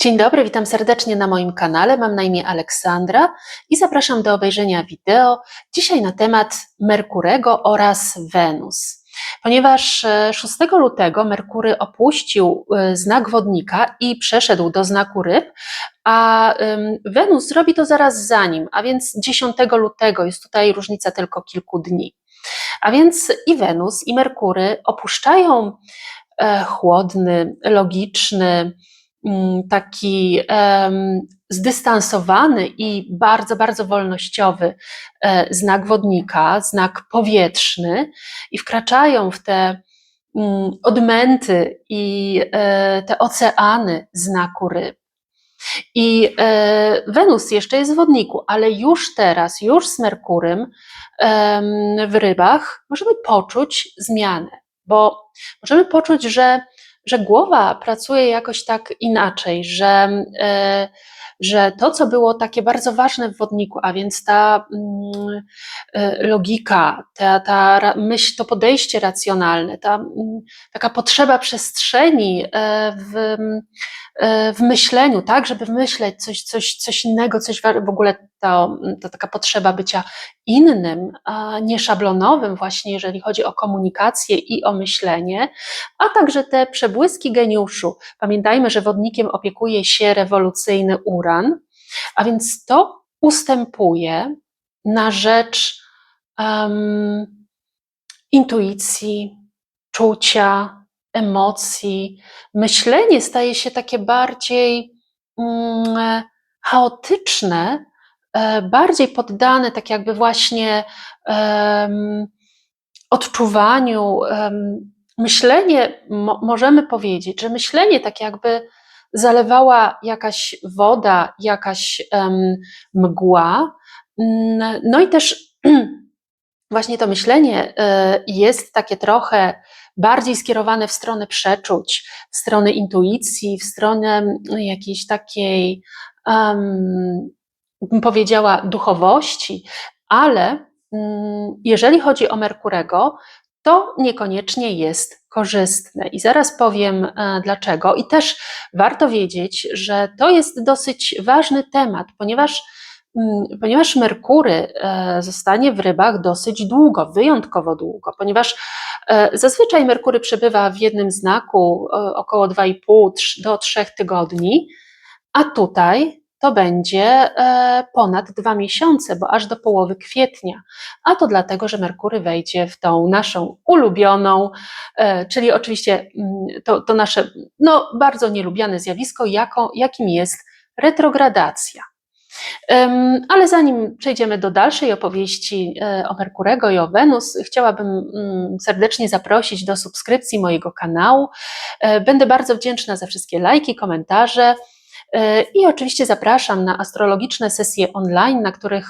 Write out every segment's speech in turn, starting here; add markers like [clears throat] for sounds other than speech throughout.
Dzień dobry, witam serdecznie na moim kanale. Mam na imię Aleksandra i zapraszam do obejrzenia wideo dzisiaj na temat Merkurego oraz Wenus. Ponieważ e, 6 lutego Merkury opuścił e, znak wodnika i przeszedł do znaku ryb, a Wenus robi to zaraz za nim, a więc 10 lutego jest tutaj różnica tylko kilku dni. A więc i Wenus, i Merkury opuszczają e, chłodny, logiczny, taki em, zdystansowany i bardzo, bardzo wolnościowy e, znak wodnika, znak powietrzny i wkraczają w te mm, odmęty i e, te oceany znaku ryb. I e, Wenus jeszcze jest w wodniku, ale już teraz, już z Merkurym em, w rybach możemy poczuć zmianę, bo możemy poczuć, że, że głowa pracuje jakoś tak inaczej, że, e, że to, co było takie bardzo ważne w wodniku, a więc ta mm, e, logika, ta, ta myśl, to podejście racjonalne, ta mm, taka potrzeba przestrzeni e, w, w myśleniu, tak, żeby myśleć coś, coś, coś innego, coś w ogóle to, to taka potrzeba bycia innym, a nie szablonowym, właśnie jeżeli chodzi o komunikację i o myślenie, a także te przebłyski geniuszu. Pamiętajmy, że wodnikiem opiekuje się rewolucyjny uran, a więc to ustępuje na rzecz em, intuicji, czucia, emocji. Myślenie staje się takie bardziej mm, chaotyczne, e, bardziej poddane tak jakby właśnie odczuwaniu. Myślenie, mo, możemy powiedzieć, że myślenie tak jakby zalewała jakaś woda, jakaś mgła. Mm, No i też [clears throat] właśnie to myślenie e, jest takie trochę bardziej skierowane w stronę przeczuć, w stronę intuicji, w stronę mm, jakiejś takiej, um, bym powiedziała, duchowości, ale mm, jeżeli chodzi o Merkurego, to niekoniecznie jest korzystne. I zaraz powiem e, dlaczego. I też warto wiedzieć, że to jest dosyć ważny temat, ponieważ Ponieważ Merkury e, zostanie w rybach dosyć długo, wyjątkowo długo, ponieważ e, zazwyczaj Merkury przebywa w jednym znaku około 2,5 trz- do 3 tygodni, a tutaj to będzie e, ponad dwa miesiące, bo aż do połowy kwietnia. A to dlatego, że Merkury wejdzie w tą naszą ulubioną, czyli oczywiście mm, to, to nasze no, bardzo nielubiane zjawisko, jakim jest retrogradacja. Ale zanim przejdziemy do dalszej opowieści e, o Merkurego i o Wenus, chciałabym mm, serdecznie zaprosić do subskrypcji mojego kanału. E, Będę bardzo wdzięczna za wszystkie lajki, komentarze. E, I oczywiście zapraszam na astrologiczne sesje online, na których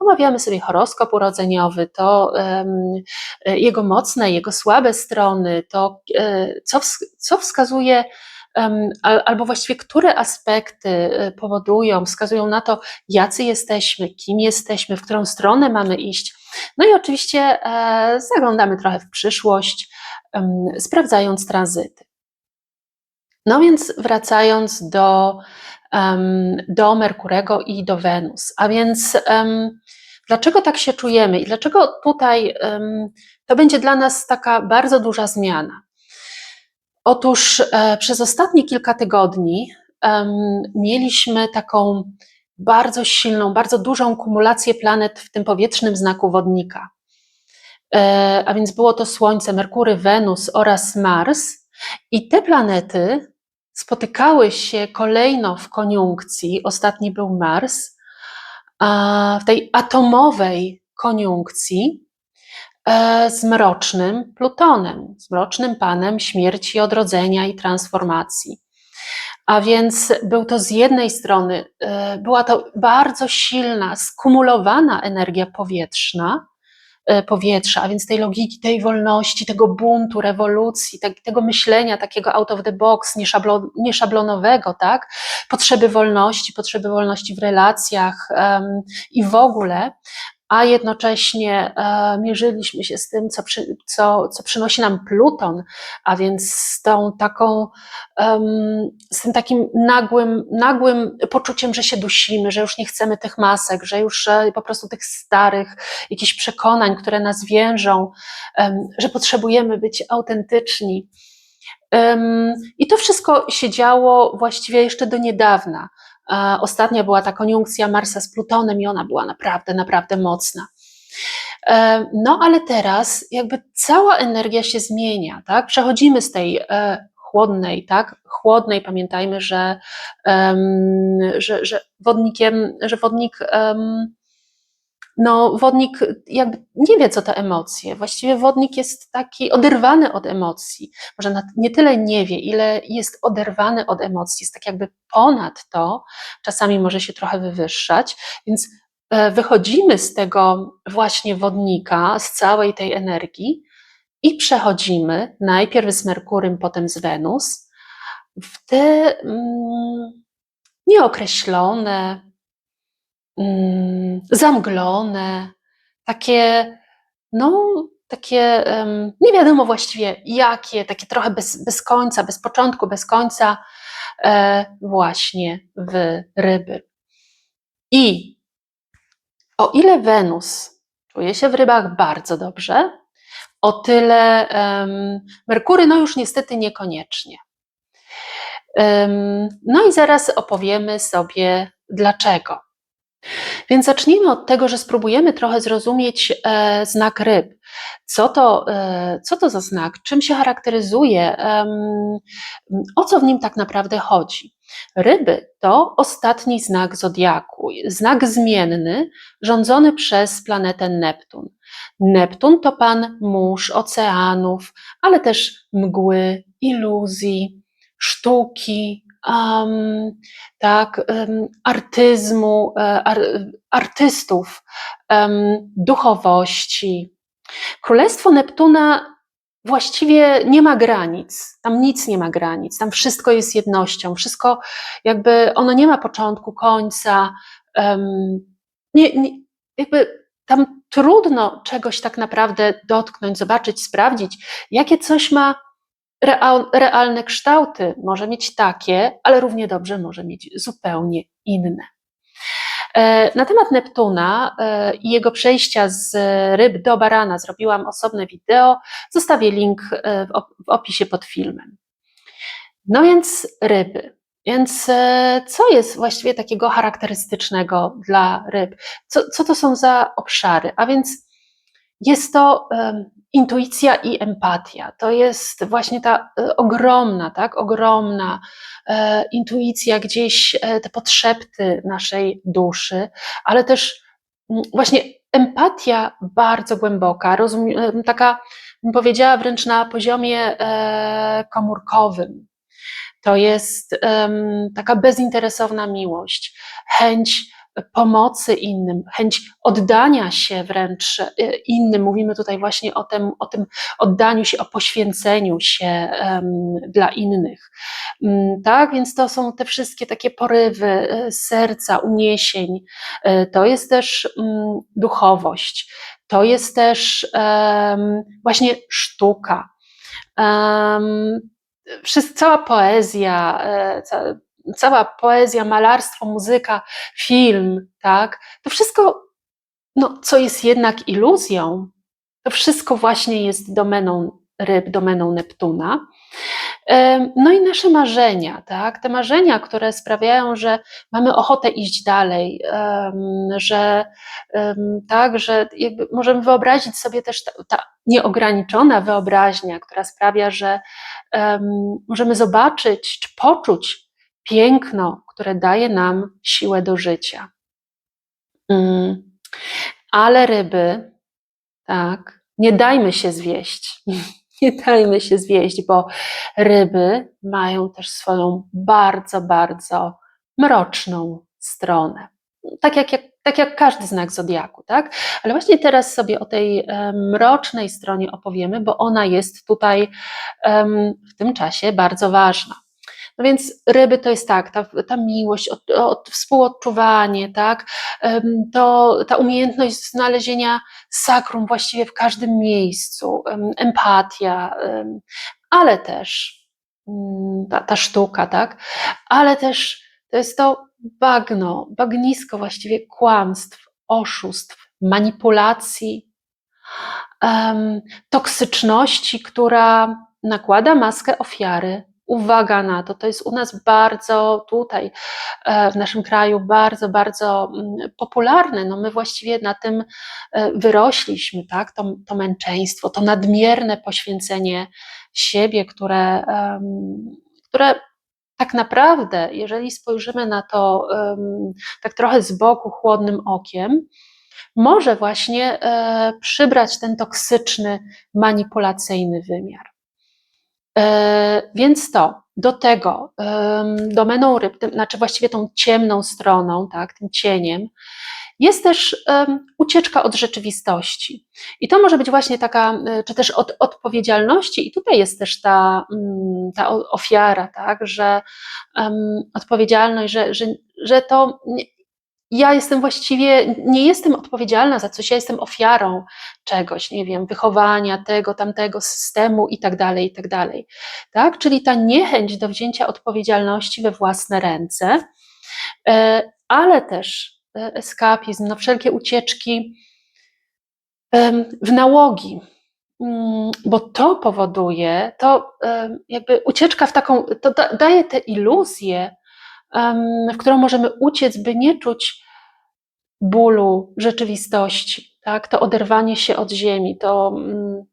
omawiamy sobie horoskop urodzeniowy, to jego mocne, jego słabe strony, to co, co wskazuje albo właściwie które aspekty e, powodują, wskazują na to, jacy jesteśmy, kim jesteśmy, w którą stronę mamy iść. No i oczywiście e, zaglądamy trochę w przyszłość, sprawdzając tranzyty. No więc wracając do, do Merkurego i do Wenus, a więc dlaczego tak się czujemy i dlaczego tutaj to będzie dla nas taka bardzo duża zmiana? Otóż e, przez ostatnie kilka tygodni em, mieliśmy taką bardzo silną, bardzo dużą kumulację planet w tym powietrznym znaku wodnika. E, a więc było to Słońce, Merkury, Wenus oraz Mars. I te planety spotykały się kolejno w koniunkcji. Ostatni był Mars, a w tej atomowej koniunkcji e, z mrocznym Plutonem, z mrocznym panem śmierci, odrodzenia i transformacji. A więc był to z jednej strony, e, była to bardzo silna, skumulowana energia powietrzna, e, powietrza, a więc tej logiki, tej wolności, tego buntu, rewolucji, tego myślenia takiego out of the box, nieszablo, nieszablonowego, tak? Potrzeby wolności, potrzeby wolności w relacjach em, i w ogóle. A jednocześnie e, mierzyliśmy się z tym, co, przy, co, co przynosi nam Pluton, a więc z tą taką, z tym takim nagłym, nagłym poczuciem, że się dusimy, że już nie chcemy tych masek, że już po prostu tych starych jakichś przekonań, które nas wiążą, że potrzebujemy być autentyczni. I to wszystko się działo właściwie jeszcze do niedawna. Ostatnia była ta koniunkcja Marsa z Plutonem i ona była naprawdę, naprawdę mocna. No ale teraz jakby cała energia się zmienia, tak? Przechodzimy z tej e, chłodnej, tak? Chłodnej, pamiętajmy, że, że, że wodnikiem, że wodnik no, wodnik jakby nie wie, co to emocje. Właściwie wodnik jest taki oderwany od emocji. Może nie tyle nie wie, ile jest oderwany od emocji, jest tak jakby ponad to, czasami może się trochę wywyższać, więc e, wychodzimy z tego właśnie wodnika, z całej tej energii i przechodzimy najpierw z Merkurym, potem z Wenus w te mm, nieokreślone, Mm, zamglone, takie, no, takie nie wiadomo właściwie jakie, takie trochę bez, bez końca, bez początku, bez końca, e, właśnie w ryby. I o ile Wenus czuje się w rybach bardzo dobrze, o tyle um, Merkury, no już niestety niekoniecznie. Um, no i zaraz opowiemy sobie dlaczego. Więc zacznijmy od tego, że spróbujemy trochę zrozumieć e, znak ryb. Co to, e, co to za znak? Czym się charakteryzuje? O co w nim tak naprawdę chodzi? Ryby to ostatni znak zodiaku, znak zmienny, rządzony przez planetę Neptun. Neptun to pan mórz oceanów, ale też mgły, iluzji, sztuki, um, tak, um, artyzmu, e, ar, artystów, um, duchowości. Królestwo Neptuna właściwie nie ma granic, tam nic nie ma granic, tam wszystko jest jednością, wszystko jakby ono nie ma początku, końca, nie, nie, jakby tam trudno czegoś tak naprawdę dotknąć, zobaczyć, sprawdzić, jakie coś ma realne kształty. Może mieć takie, ale równie dobrze może mieć zupełnie inne. E, na temat Neptuna e, i jego przejścia z ryb do barana zrobiłam osobne wideo. Zostawię link e, w opisie pod filmem. No więc ryby. Więc co jest właściwie takiego charakterystycznego dla ryb? Co, co to są za obszary? A więc jest to intuicja i empatia. To jest właśnie ta e, ogromna, tak, ogromna e, intuicja, gdzieś e, te potrzeby naszej duszy, ale też właśnie empatia bardzo głęboka, rozum, taka, bym powiedziała, wręcz na poziomie komórkowym. To jest taka bezinteresowna miłość, chęć pomocy innym, chęć oddania się wręcz e, innym. Mówimy tutaj właśnie o tym, o tym oddaniu się, o poświęceniu się um, dla innych. Um, tak, więc to są te wszystkie takie porywy e, serca, uniesień. E, to jest też um, duchowość. To jest też właśnie sztuka. cała poezja, cała poezja, malarstwo, muzyka, film, tak, to wszystko, no, co jest jednak iluzją, to wszystko właśnie jest domeną ryb, domeną Neptuna. No i nasze marzenia, tak? Te marzenia, które sprawiają, że mamy ochotę iść dalej, że tak, że możemy wyobrazić sobie też ta, ta nieograniczona wyobraźnia, która sprawia, że możemy zobaczyć czy poczuć piękno, które daje nam siłę do życia. Mm. Ale ryby, tak, nie dajmy się zwieść. [laughs] Nie dajmy się zwieść, bo ryby mają też swoją bardzo, bardzo mroczną stronę. Tak jak, jak, tak jak każdy znak zodiaku, tak? Ale właśnie teraz sobie o tej e, mrocznej stronie opowiemy, bo ona jest tutaj w tym czasie bardzo ważna. No więc ryby to jest tak, ta, ta miłość, od, od, współodczuwanie, tak? To ta umiejętność znalezienia sakrum właściwie w każdym miejscu, empatia, ale też mm, ta, ta sztuka, tak? Ale też to jest to bagno, bagnisko właściwie kłamstw, oszustw, manipulacji, um, toksyczności, która nakłada maskę ofiary. Uwaga na to, to jest u nas bardzo tutaj, e, w naszym kraju, bardzo, bardzo mm, popularne. No my właściwie na tym e, wyrośliśmy, tak? To, to męczeństwo, to nadmierne poświęcenie siebie, które, które tak naprawdę, jeżeli spojrzymy na to tak trochę z boku, chłodnym okiem, może właśnie e, przybrać ten toksyczny, manipulacyjny wymiar. E, więc to, do tego, domeną ryb, znaczy właściwie tą ciemną stroną, tak, tym cieniem, jest też ucieczka od rzeczywistości. I to może być właśnie taka, e, czy też od odpowiedzialności, i tutaj jest też ta, um, ta ofiara, tak, że um, odpowiedzialność, że, że, że to ja jestem właściwie, nie jestem odpowiedzialna za coś, ja jestem ofiarą czegoś, nie wiem, wychowania tego, tamtego systemu i tak dalej, i tak dalej. Tak? Czyli ta niechęć do wzięcia odpowiedzialności we własne ręce, e, ale też E, eskapizm, na wszelkie ucieczki w nałogi, mm, bo to powoduje, to jakby ucieczka w taką, to daje tę iluzję, w którą możemy uciec, by nie czuć bólu rzeczywistości, tak? To oderwanie się od ziemi, to, mm,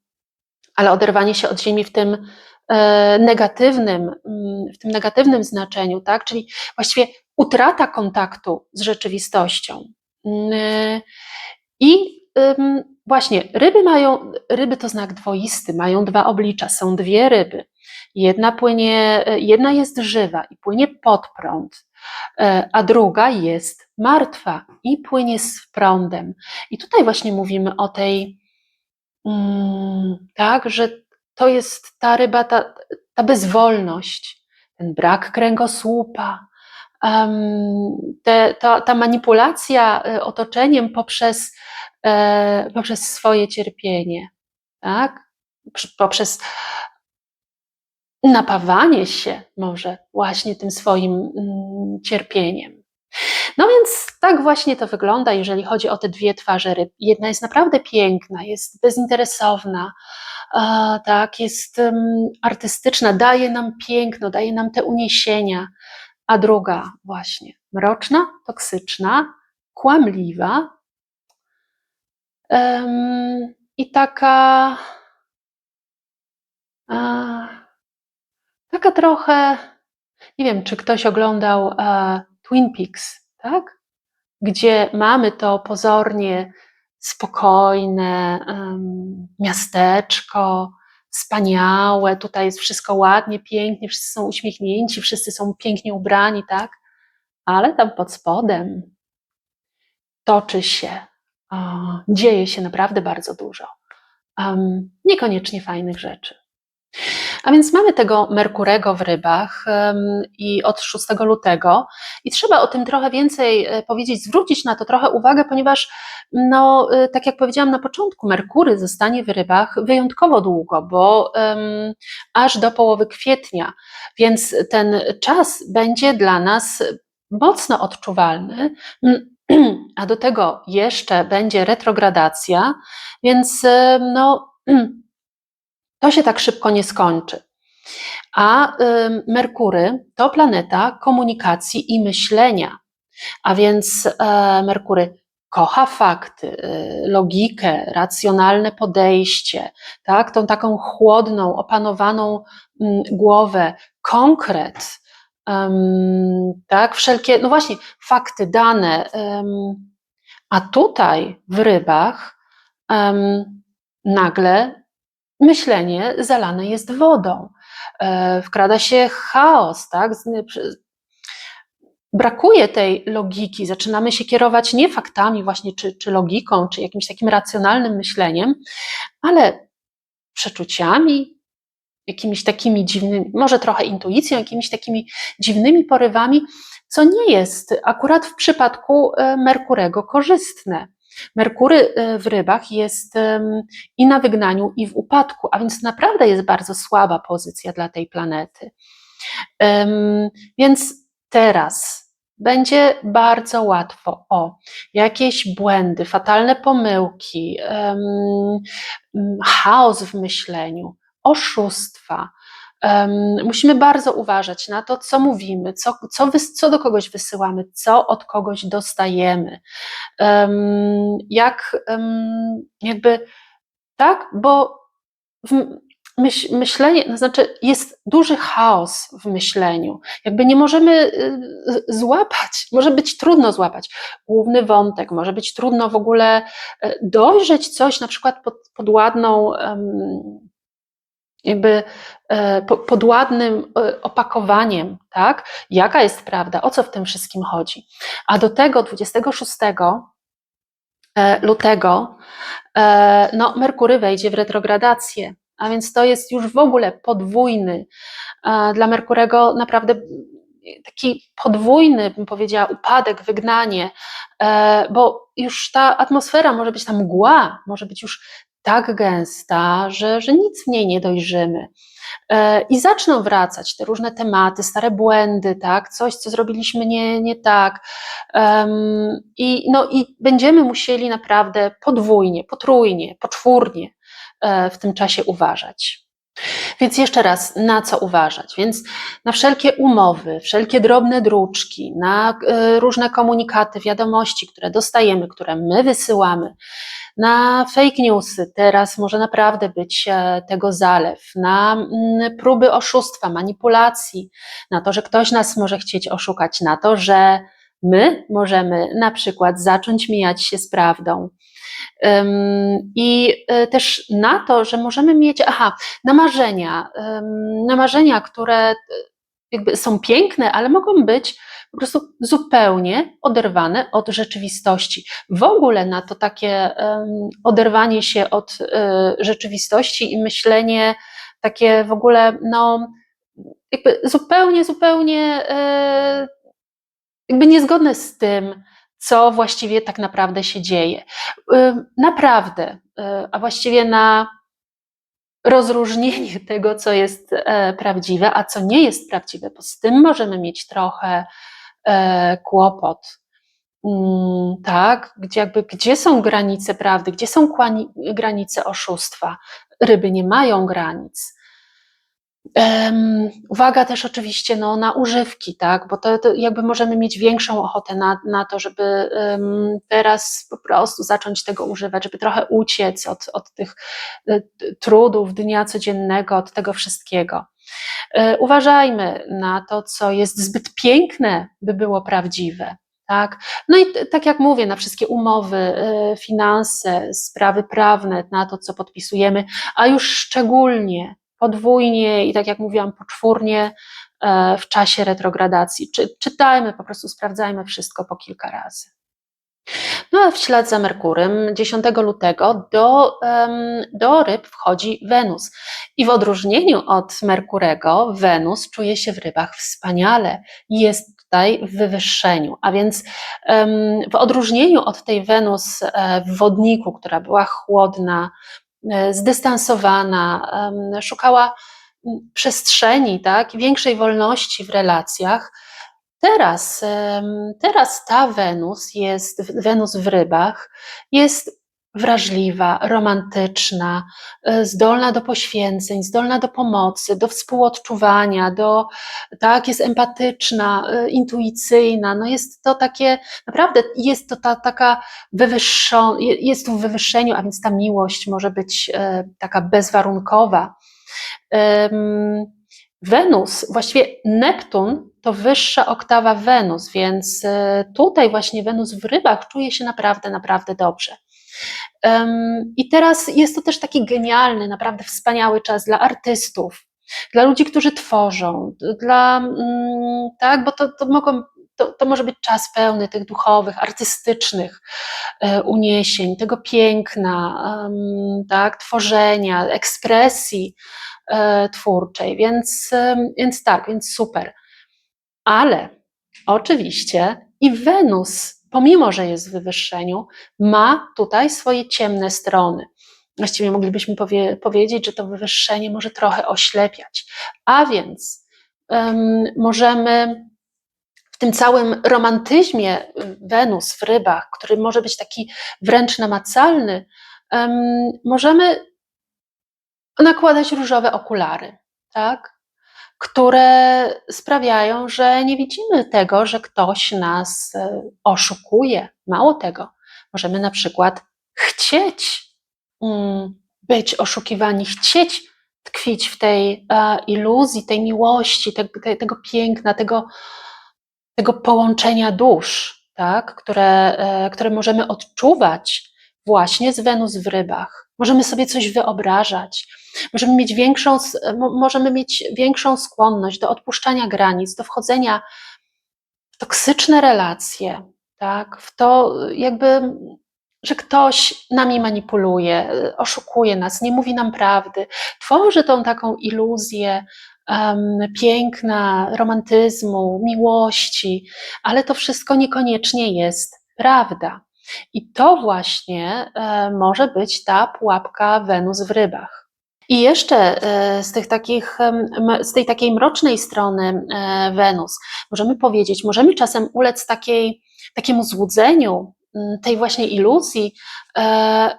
ale oderwanie się od ziemi w tym e, negatywnym, mm, w tym negatywnym znaczeniu, tak? Czyli właściwie utrata kontaktu z rzeczywistością. Mm, I właśnie ryby mają, ryby to znak dwoisty, mają dwa oblicza, są dwie ryby. Jedna płynie, jedna jest żywa i płynie pod prąd, e, a druga jest martwa i płynie z prądem. I tutaj właśnie mówimy o tej, mm, tak, że to jest ta ryba, ta, ta bezwolność, ten brak kręgosłupa, te, ta, ta manipulacja e, otoczeniem poprzez, e, poprzez swoje cierpienie, tak? poprzez napawanie się może właśnie tym swoim mm, cierpieniem. No więc tak właśnie to wygląda, jeżeli chodzi o te dwie twarze ryb. Jedna jest naprawdę piękna, jest bezinteresowna, tak, jest artystyczna, daje nam piękno, daje nam te uniesienia, a druga właśnie mroczna, toksyczna, kłamliwa um, i taka a, taka trochę, nie wiem, czy ktoś oglądał a, Twin Peaks, tak? Gdzie mamy to pozornie spokojne um, miasteczko, wspaniałe, tutaj jest wszystko ładnie, pięknie, wszyscy są uśmiechnięci, wszyscy są pięknie ubrani, tak? Ale tam pod spodem toczy się, dzieje się naprawdę bardzo dużo. Niekoniecznie fajnych rzeczy. A więc mamy tego Merkurego w rybach i od 6 lutego i trzeba o tym trochę więcej e, powiedzieć, zwrócić na to trochę uwagę, ponieważ no, e, tak jak powiedziałam na początku, Merkury zostanie w rybach wyjątkowo długo, bo um, aż do połowy kwietnia, więc ten czas będzie dla nas mocno odczuwalny. [clears throat] A do tego jeszcze będzie retrogradacja, więc no, [clears throat] to się tak szybko nie skończy. A Merkury to planeta komunikacji i myślenia, a więc e, Merkury kocha fakty, y, logikę, racjonalne podejście, tak? tą taką chłodną, opanowaną głowę, konkret, tak? wszelkie, no właśnie, fakty, dane. a tutaj w rybach nagle myślenie zalane jest wodą. E, wkrada się chaos, tak? Brakuje tej logiki, zaczynamy się kierować nie faktami, właśnie, czy, czy logiką, czy jakimś takim racjonalnym myśleniem, ale przeczuciami, jakimiś takimi dziwnymi, może trochę intuicją, jakimiś takimi dziwnymi porywami, co nie jest akurat w przypadku e, Merkurego korzystne. Merkury e, w rybach jest i na wygnaniu, i w upadku, a więc naprawdę jest bardzo słaba pozycja dla tej planety. Więc teraz będzie bardzo łatwo o jakieś błędy, fatalne pomyłki, chaos w myśleniu, oszustwa, musimy bardzo uważać na to, co mówimy, co, co, co do kogoś wysyłamy, co od kogoś dostajemy. jak jakby tak, bo myśl, myślenie, to znaczy jest duży chaos w myśleniu. Jakby nie możemy y, złapać, może być trudno złapać główny wątek, może być trudno w ogóle e, dojrzeć coś na przykład pod, pod ładną jakby e, pod ładnym e, opakowaniem, tak? Jaka jest prawda, o co w tym wszystkim chodzi. A do tego 26 e, lutego no, Merkury wejdzie w retrogradację, a więc to jest już w ogóle podwójny dla Merkurego naprawdę taki podwójny, bym powiedziała, upadek, wygnanie, bo już ta atmosfera może być tam mgła, może być już tak gęsta, że, że nic w niej nie dojrzymy. E, I zaczną wracać te różne tematy, stare błędy, tak? coś, co zrobiliśmy nie, nie tak. I, no, I będziemy musieli naprawdę podwójnie, potrójnie, poczwórnie e, w tym czasie uważać. Więc jeszcze raz, na co uważać? Więc na wszelkie umowy, wszelkie drobne druczki, na e, różne komunikaty, wiadomości, które dostajemy, które my wysyłamy, na fake newsy, teraz może naprawdę być e, tego zalew, na mm, próby oszustwa, manipulacji, na to, że ktoś nas może chcieć oszukać, na to, że my możemy na przykład zacząć mijać się z prawdą. I e, też na to, że możemy mieć, aha, na marzenia, na marzenia, które e, jakby są piękne, ale mogą być po prostu zupełnie oderwane od rzeczywistości. W ogóle na to takie oderwanie się od y, rzeczywistości i myślenie takie w ogóle, no, jakby zupełnie, zupełnie jakby niezgodne z tym, co właściwie tak naprawdę się dzieje. Y, naprawdę, a właściwie na rozróżnienie [laughs] tego, co jest e, prawdziwe, a co nie jest prawdziwe, bo z tym możemy mieć trochę e, kłopot. Mm, tak, gdzie, jakby, gdzie są granice prawdy, gdzie są granice oszustwa? Ryby nie mają granic. Um, uwaga też oczywiście no, na używki, tak? bo to, to, jakby możemy mieć większą ochotę na, na to, żeby um, teraz po prostu zacząć tego używać, żeby trochę uciec od, od tych y, trudów dnia codziennego, od tego wszystkiego. Y, uważajmy na to, co jest zbyt piękne, by było prawdziwe. Tak? No i tak jak mówię, na wszystkie umowy, y, finanse, sprawy prawne, na to, co podpisujemy, a już szczególnie podwójnie i tak jak mówiłam, poczwórnie e, w czasie retrogradacji. Czy, czytajmy, po prostu sprawdzajmy wszystko po kilka razy. No a w ślad za Merkurem 10 lutego do, do ryb wchodzi Wenus. I w odróżnieniu od Merkurego, Wenus czuje się w rybach wspaniale. Jest tutaj w wywyższeniu. A więc w odróżnieniu od tej Wenus e, w wodniku, która była chłodna, zdystansowana, szukała przestrzeni, tak, większej wolności w relacjach. Teraz, teraz ta Wenus jest, Wenus w rybach, jest wrażliwa, romantyczna, e, zdolna do poświęceń, zdolna do pomocy, do współodczuwania, do, tak, jest empatyczna, e, intuicyjna, no jest to takie, naprawdę jest to ta, taka wywyższona, jest tu w wywyższeniu, a więc ta miłość może być e, taka bezwarunkowa. Wenus, właściwie Neptun to wyższa oktawa Wenus, więc tutaj właśnie Wenus w rybach czuje się naprawdę, naprawdę dobrze. I teraz jest to też taki genialny, naprawdę wspaniały czas dla artystów, dla ludzi, którzy tworzą, dla, mm, tak, bo to, to mogą to, to może być czas pełny tych duchowych, artystycznych e, uniesień, tego piękna, tak, tworzenia, ekspresji e, twórczej, więc, więc tak, więc super. Ale oczywiście i Wenus, pomimo że jest w wywyższeniu, ma tutaj swoje ciemne strony. Właściwie moglibyśmy powie, powiedzieć, że to wywyższenie może trochę oślepiać. A więc um, możemy w tym całym romantyzmie Wenus w rybach, który może być taki wręcz namacalny, um, możemy nakładać różowe okulary, tak? Które sprawiają, że nie widzimy tego, że ktoś nas e, oszukuje. Mało tego, możemy na przykład chcieć mm, być oszukiwani, chcieć tkwić w tej e, iluzji, tej miłości, tego piękna, tego, tego połączenia dusz, tak? które, e, które możemy odczuwać właśnie z Wenus w rybach. Możemy sobie coś wyobrażać, możemy mieć większą, możemy mieć większą skłonność do odpuszczania granic, do wchodzenia w toksyczne relacje, tak? w to jakby, że ktoś nami manipuluje, oszukuje nas, nie mówi nam prawdy, tworzy tą taką iluzję um, piękna, romantyzmu, miłości, ale to wszystko niekoniecznie jest prawda. I to właśnie e, może być ta pułapka Wenus w rybach. I jeszcze e, z, tych takich, z tej takiej mrocznej strony e, Wenus możemy powiedzieć, możemy czasem ulec takiej, takiemu złudzeniu, tej właśnie iluzji,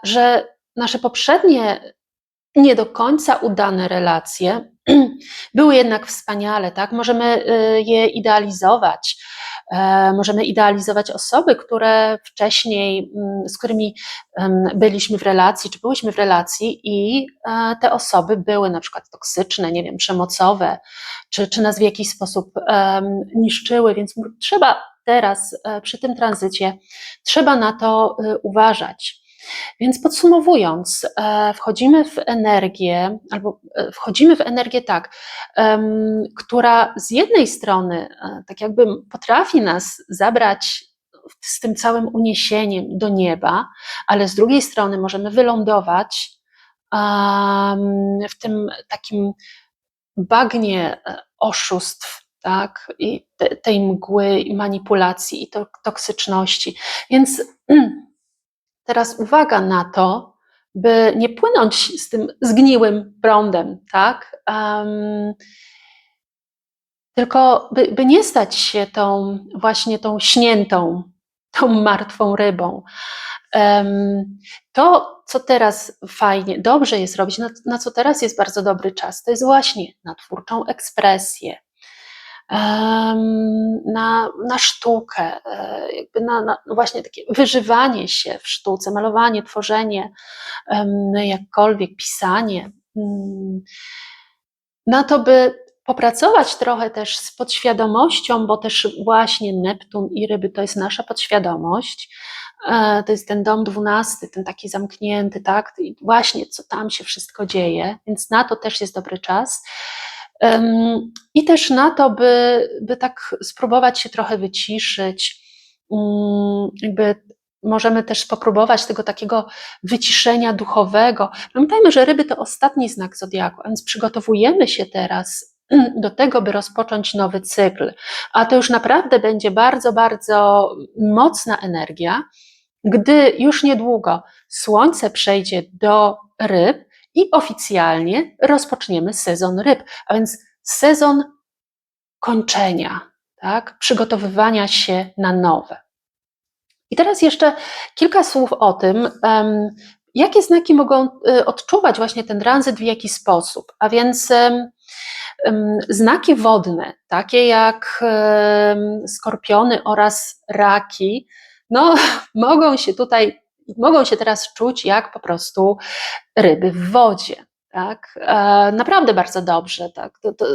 że nasze poprzednie nie do końca udane relacje [clears throat] były jednak wspaniale, tak? Możemy je idealizować, E, możemy idealizować osoby, które wcześniej, mm, z którymi byliśmy w relacji, czy byłyśmy w relacji, i e, te osoby były na przykład toksyczne, nie wiem, przemocowe, czy, czy nas w jakiś sposób niszczyły, więc trzeba teraz e, przy tym tranzycie, trzeba na to uważać. Więc podsumowując, e, wchodzimy w energię, albo e, wchodzimy w energię tak, która z jednej strony e, tak jakby potrafi nas zabrać z tym całym uniesieniem do nieba, ale z drugiej strony możemy wylądować w tym takim bagnie oszustw, tak, i tej mgły, i manipulacji, i toksyczności. Więc [clears throat] Teraz uwaga na to, by nie płynąć z tym zgniłym prądem, tak? Um, tylko by, by nie stać się tą właśnie tą śniętą, tą martwą rybą. Um, to, co teraz fajnie, dobrze jest robić, na, na co teraz jest bardzo dobry czas, to jest właśnie na twórczą ekspresję, na, na sztukę, e, jakby na, na, no właśnie takie wyżywanie się w sztuce, malowanie, tworzenie, jakkolwiek, pisanie. Mm, na to, by popracować trochę też z podświadomością, bo też właśnie Neptun i ryby to jest nasza podświadomość. E, to jest ten dom dwunasty, ten taki zamknięty, tak? I właśnie co tam się wszystko dzieje, więc na to też jest dobry czas. I też na to, by, by tak spróbować się trochę wyciszyć, mm, jakby możemy też spróbować tego takiego wyciszenia duchowego. Pamiętajmy, że ryby to ostatni znak zodiaku, więc przygotowujemy się teraz [clears throat] do tego, by rozpocząć nowy cykl. A to już naprawdę będzie bardzo, bardzo mocna energia, gdy już niedługo Słońce przejdzie do ryb i oficjalnie rozpoczniemy sezon ryb, a więc sezon kończenia, tak? przygotowywania się na nowe. I teraz jeszcze kilka słów o tym, jakie znaki mogą y, odczuwać właśnie ten tranzyt w jaki sposób. A więc znaki wodne, takie jak skorpiony oraz raki, no, [laughs] mogą się tutaj mogą się teraz czuć jak po prostu ryby w wodzie. Tak? E, naprawdę bardzo dobrze. Tak? To, to,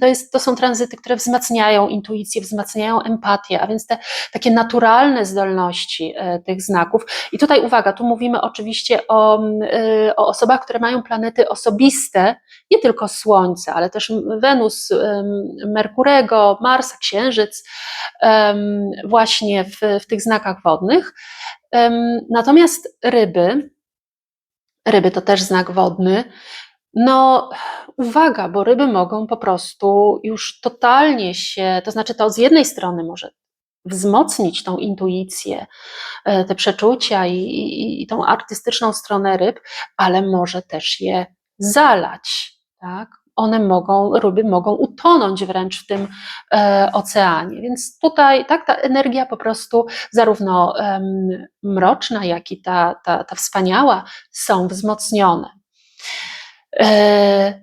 to, jest, to są tranzyty, które wzmacniają intuicję, wzmacniają empatię, a więc te takie naturalne zdolności e, tych znaków. I tutaj uwaga, tu mówimy oczywiście o, e, o osobach, które mają planety osobiste, nie tylko Słońce, ale też Wenus, Merkurego, Marsa, Księżyc, właśnie w, w tych znakach wodnych. Natomiast ryby, ryby to też znak wodny, no, uwaga, bo ryby mogą po prostu już totalnie się, to znaczy to z jednej strony może wzmocnić tą intuicję, e, te przeczucia i, i, i tą artystyczną stronę ryb, ale może też je zalać, tak? One mogą, ryby mogą utonąć wręcz w tym e, oceanie. Więc tutaj tak ta energia po prostu zarówno mroczna, jak i ta, ta, ta wspaniała są wzmocnione. E,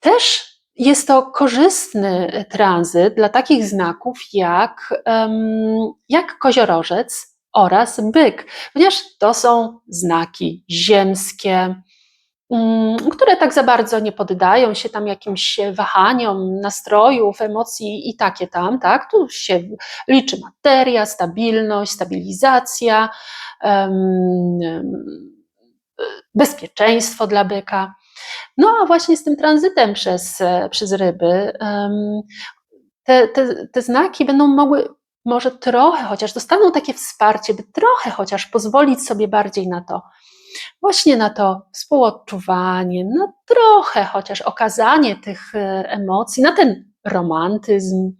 też jest to korzystny tranzyt dla takich znaków jak, jak koziorożec oraz byk, ponieważ to są znaki ziemskie, które tak za bardzo nie poddają się tam jakimś wahaniom nastrojów, emocji i takie tam, tak? Tu się liczy materia, stabilność, stabilizacja, bezpieczeństwo dla byka. No a właśnie z tym tranzytem przez, przez ryby te, te, te znaki będą mogły może trochę chociaż dostaną takie wsparcie, by trochę chociaż pozwolić sobie bardziej na to, właśnie na to współodczuwanie, na trochę chociaż okazanie tych e, emocji, na ten romantyzm.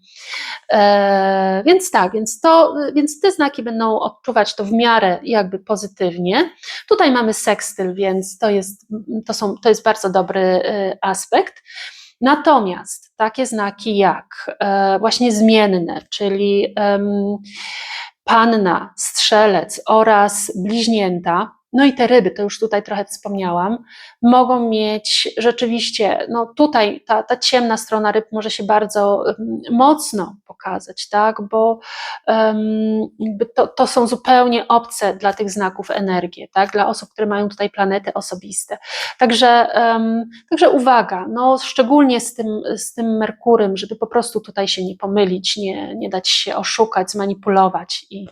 E, więc tak, więc, to, więc te znaki będą odczuwać to w miarę jakby pozytywnie. Tutaj mamy sekstyl, więc to jest, to są, to jest bardzo dobry e, aspekt. Natomiast takie znaki jak e, właśnie zmienne, czyli panna, strzelec oraz bliźnięta, no i te ryby, to już tutaj trochę wspomniałam, mogą mieć rzeczywiście, no tutaj ta, ta ciemna strona ryb może się bardzo mocno pokazać, tak, bo um, to, to są zupełnie obce dla tych znaków energie, tak, dla osób, które mają tutaj planety osobiste. Także, um, także uwaga, no szczególnie z tym, z tym Merkurym, żeby po prostu tutaj się nie pomylić, nie, nie dać się oszukać, zmanipulować i,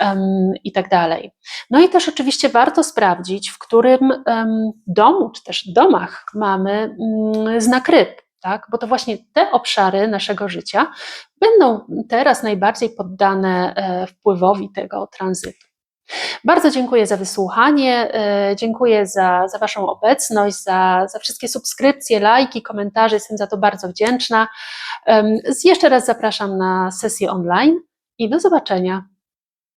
um, i tak dalej. No i też oczywiście warto warto sprawdzić, w którym domu czy też domach mamy mm, znak ryb, tak? bo to właśnie te obszary naszego życia będą teraz najbardziej poddane e, wpływowi tego tranzytu. Bardzo dziękuję za wysłuchanie, e, dziękuję za, za Waszą obecność, za, za wszystkie subskrypcje, lajki, komentarze, jestem za to bardzo wdzięczna. Jeszcze raz zapraszam na sesję online i do zobaczenia.